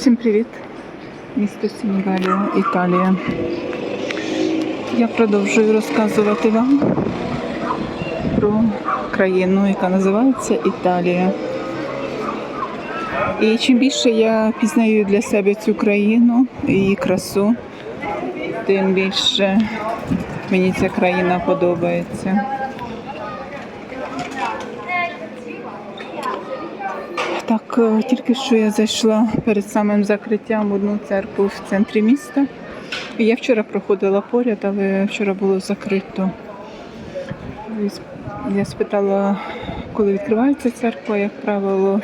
Всім привіт! Місто Сенігалія, Італія. Я продовжую розказувати вам про країну, яка називається Італія. І чим більше я пізнаю для себе цю країну і її красу, тим більше мені ця країна подобається. Так, е, тільки що я зайшла перед самим закриттям одну церкву в центрі міста. Я вчора проходила поряд, але вчора було закрито. Я спитала, коли відкривається церква, як правило,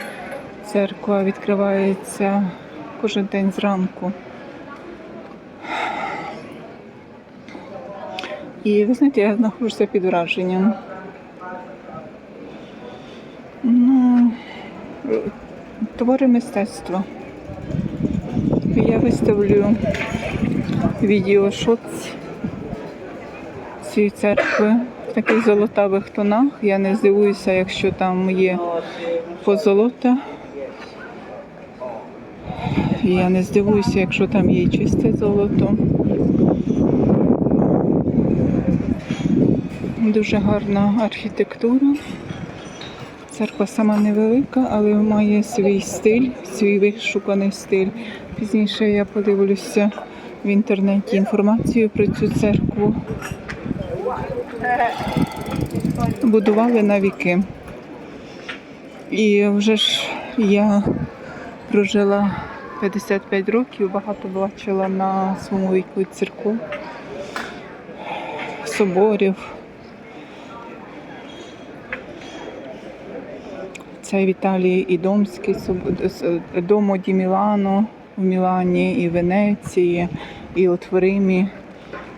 церква відкривається кожен день зранку. І ви знаєте, я знаходжуся під враженням. Твори мистецтва. Я виставлю відео шот цієї церкви в таких золотавих тонах. Я не здивуюся, якщо там є позолота. Я не здивуюся, якщо там є чисте золото. Дуже гарна архітектура. Церква сама невелика, але має свій стиль, свій вишуканий стиль. Пізніше я подивлюся в інтернеті інформацію про цю церкву. Будували на віки. І вже ж я прожила 55 років, багато бачила на своєму віку церков, соборів. Це в Італії і Домський соб- с- Домо ді Мілано в Мілані, і Венеції, і от в Римі,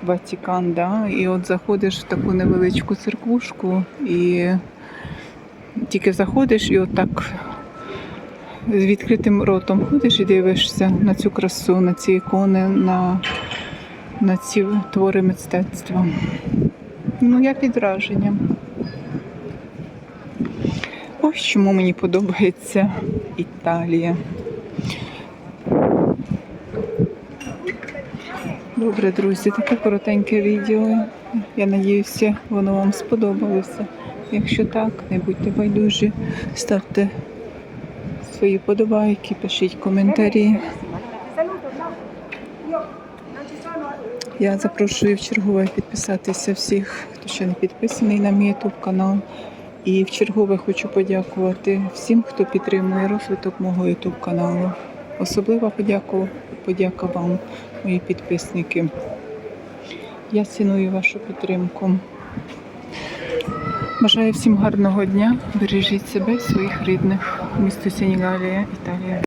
Ватикан. Да? І от заходиш в таку невеличку церквушку, і тільки заходиш, і от так з відкритим ротом ходиш і дивишся на цю красу, на ці ікони, на, на ці твори мистецтва. Ну, я під враженням. Ось чому мені подобається Італія. Добре, друзі, таке коротеньке відео. Я надіюся, воно вам сподобалося. Якщо так, не будьте байдужі, ставте свої подобайки, пишіть коментарі. Я запрошую в чергове підписатися всіх, хто ще не підписаний на мій YouTube канал. І в чергове хочу подякувати всім, хто підтримує розвиток мого YouTube каналу. Особлива подяку, подяка вам, мої підписники. Я ціную вашу підтримку. Бажаю всім гарного дня. Бережіть себе і своїх рідних. Місто Сінігалія, Італія.